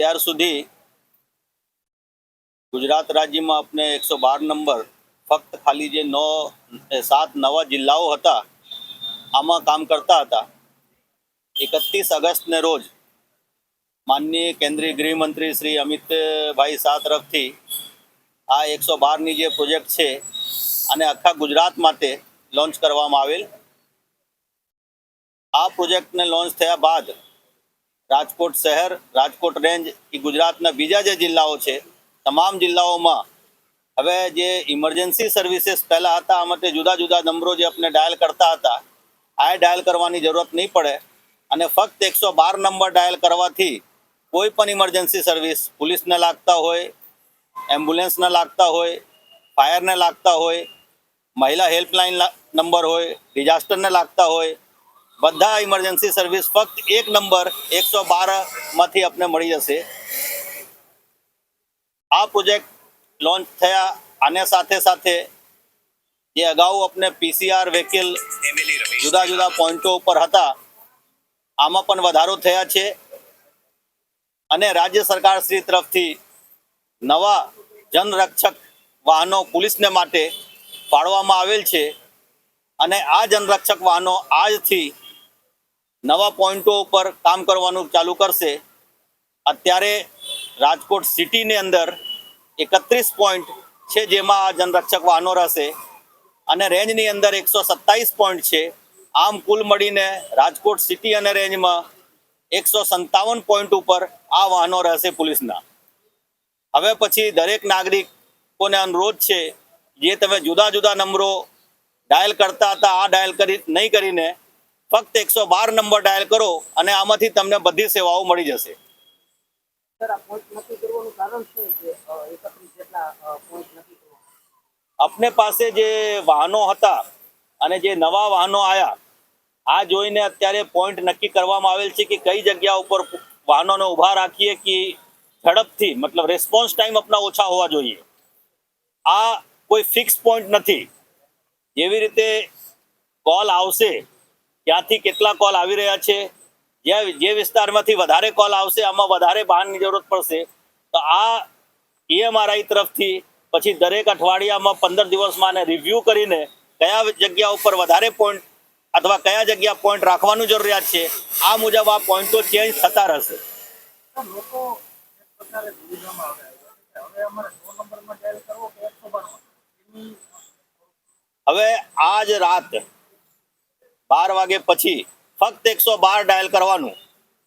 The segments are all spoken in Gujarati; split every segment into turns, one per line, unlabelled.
અત્યાર સુધી ગુજરાત રાજ્યમાં આપણે એકસો બાર નંબર ફક્ત ખાલી જે નવ સાત નવા જિલ્લાઓ હતા, આમાં કામ કરતા હતા. એકત્રીસ ઓગસ્ટને રોજ માનનીય કેન્દ્રીય ગૃહમંત્રી શ્રી અમિતભાઈ શાહ તરફથી આ એકસો બારની જે પ્રોજેક્ટ છે અને આખા ગુજરાત માટે લોન્ચ કરવામાં આવેલ. આ પ્રોજેક્ટને લોન્ચ થયા બાદ રાજકોટ શહેર, રાજકોટ રેન્જ એ ગુજરાતના બીજા જે જિલ્લાઓ છે, તમામ જિલ્લાઓમાં હવે જે ઇમરજન્સી સર્વિસીસ પહેલાં હતા, આ માટે જુદા જુદા નંબરો જે આપણે ડાયલ કરતા હતા આ ડાયલ કરવાની જરૂરત નહીં પડે. અને ફક્ત એકસો બાર નંબર ડાયલ કરવાથી કોઈ પણ ઇમરજન્સી સર્વિસ પોલીસને લાગતા હોય એમ્બ્યુલન્સને લાગતા હોય ફાયરને લાગતા હોય, મહિલા હેલ્પલાઇન નંબર હોય ડિઝાસ્ટરને લાગતા હોય બધા ઇમરજન્સી સર્વિસ ફક્ત એક નંબર એકસો બારમાંથી આપને મળી જશે. આ પ્રોજેક્ટ લોન્ચ થયા, આને સાથે સાથે જે અગાઉ આપણે પીસીઆર વ્હીકલ જુદા જુદા પોઈન્ટો ઉપર હતા, આમાં પણ વધારો થયા છે. અને રાજ્ય સરકાર શ્રી તરફથી નવા જનરક્ષક વાહનો પોલીસને માટે ફાળવામાં આવેલ છે. અને આ જનરક્ષક વાહનો આજથી નવા પોઈન્ટો ઉપર કામ કરવાનું ચાલુ કરશે. અત્યારે રાજકોટ સિટીની અંદર એકત્રીસ પોઈન્ટ છે જેમાં આ જનરક્ષક વાહનો રહેશે અને રેન્જની અંદર એકસો સત્તાવીસ પોઈન્ટ છે. આમ કુલ મળીને રાજકોટ સિટી અને રેન્જમાં એકસો સંતાવન પોઈન્ટ ઉપર આ વાહનો રહેશે પોલીસના. હવે પછી દરેક નાગરિકોને અનુરોધ છે, જે તમે જુદા જુદા નંબરો ડાયલ કરતા હતા, આ ડાયલ કરી નહીં કરીને ફક્ત એકસો બાર નંબર ડાયલ કરો અને આમાંથી તમને બધી સેવાઓ મળી જશે. આપને પાસે જે વાહનો હતા અને જે નવા વાહનો આવ્યા આ જોઈને અત્યારે પોઈન્ટ નક્કી કરવામાં આવેલ છે કે કઈ જગ્યા ઉપર વાહનોને ઊભા રાખીએ કે ઝડપથી મતલબ રિસ્પોન્સ ટાઈમ આપણા ઓછા હોવા જોઈએ. આ કોઈ ફિક્સ પોઈન્ટ નથી. જેવી રીતે કોલ આવશે ક્યાંથી કેટલા કોલ આવી રહ્યા છે? જે જે વિસ્તારમાંથી વધારે કોલ આવશે આમાં વધારે વાહનની જરૂરત પડશે. તો આ ઈએમઆરઆઈ તરફથી પછી દરેક અઠવાડિયામાં પંદર દિવસમાં આને રિવ્યૂ કરીને કયા જગ્યા ઉપર વધારે પોઈન્ટ અથવા કયા જગ્યા પોઈન્ટ રાખવાનું જરૂરિયાત છે આ મુજબ આ પોઈન્ટો ચેન્જ થતા રહેશે.
હવે
આજ રાત બાર વાગે પછી ફક્ત એકસો બાર ડાયલ કરવાનું.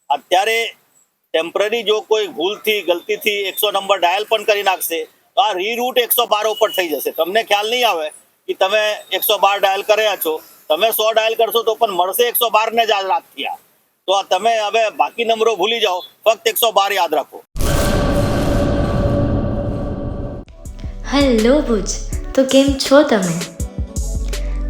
અત્યારે ટેમ્પરરી જો કોઈ ભૂલથી, ગલતીથી એકસો નંબર ડાયલ પણ કરી નાખશે, તો આ રીરૂટ એકસો બાર ઉપર થઈ જશે. તમને ખ્યાલ નહીં આવે કે તમે એકસો બાર ડાયલ કર્યા છો. તમે સો ડાયલ કરશો તો પણ મળશે એકસો બાર ને જ રાતથી આ. તો આ તમે હવે બાકી નંબરો ભૂલી જાઓ. ફક્ત એકસો બાર યાદ રાખો.
હેલો ભુજ, તો કેમ છો તમે?